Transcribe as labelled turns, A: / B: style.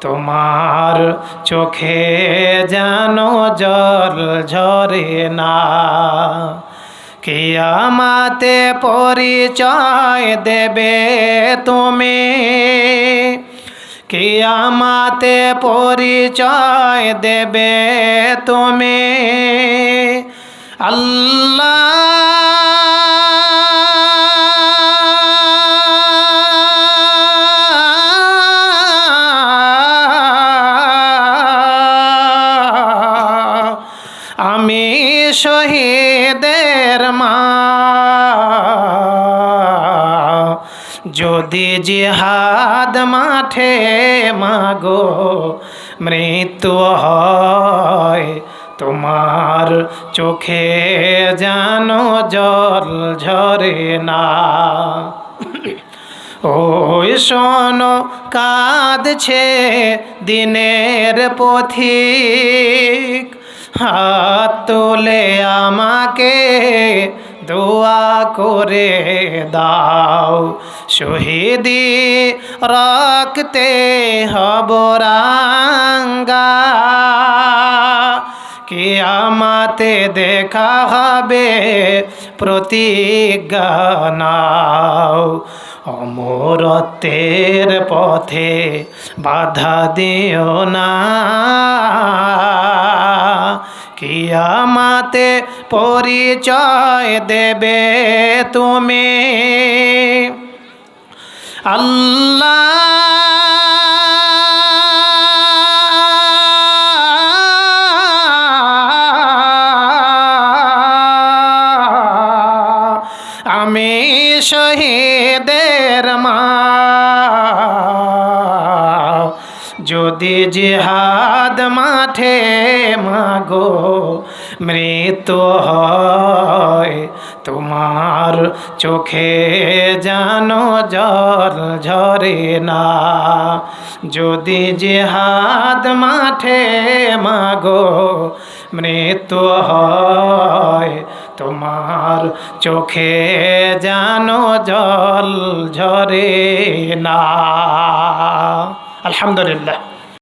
A: তোমার চোখে যেন জল ঝরে না। কিয়ামাতে পরিচয় দেবে তুমি। কিয়ামাতে পরিচয় দেবে তুমি। আল্লাহ শহীদের মা। যদি জিহাদ মাঠে মাগো, মৃত্যু হয় তোমার চোখে জানো জল ঝরে না। ওই শোনো, কাঁদছে দিনের পথিক। হাত তোলে আমাকে দোয়া করে দাও। শহীদি, রাখতে হব রাঙ্গা। কিয়ামাতে দেখা হবে প্রতিজ্ঞা নাও। অমরত্বের পথে বাধা দিও না। কিয়ামাতে পরিচয় দেবে তুমি। আল্লাহ আমি শহীদের মা। যদি জিহাদ মাঠে মাগো, মৃত্যু হয় তোমার চোখে জানো জল ঝরে না। যদি জিহাদ মাঠে মাগো, মৃত্যু হয় তোমার চোখে জানো জল ঝরে না। আলহামদুলিল্লাহ।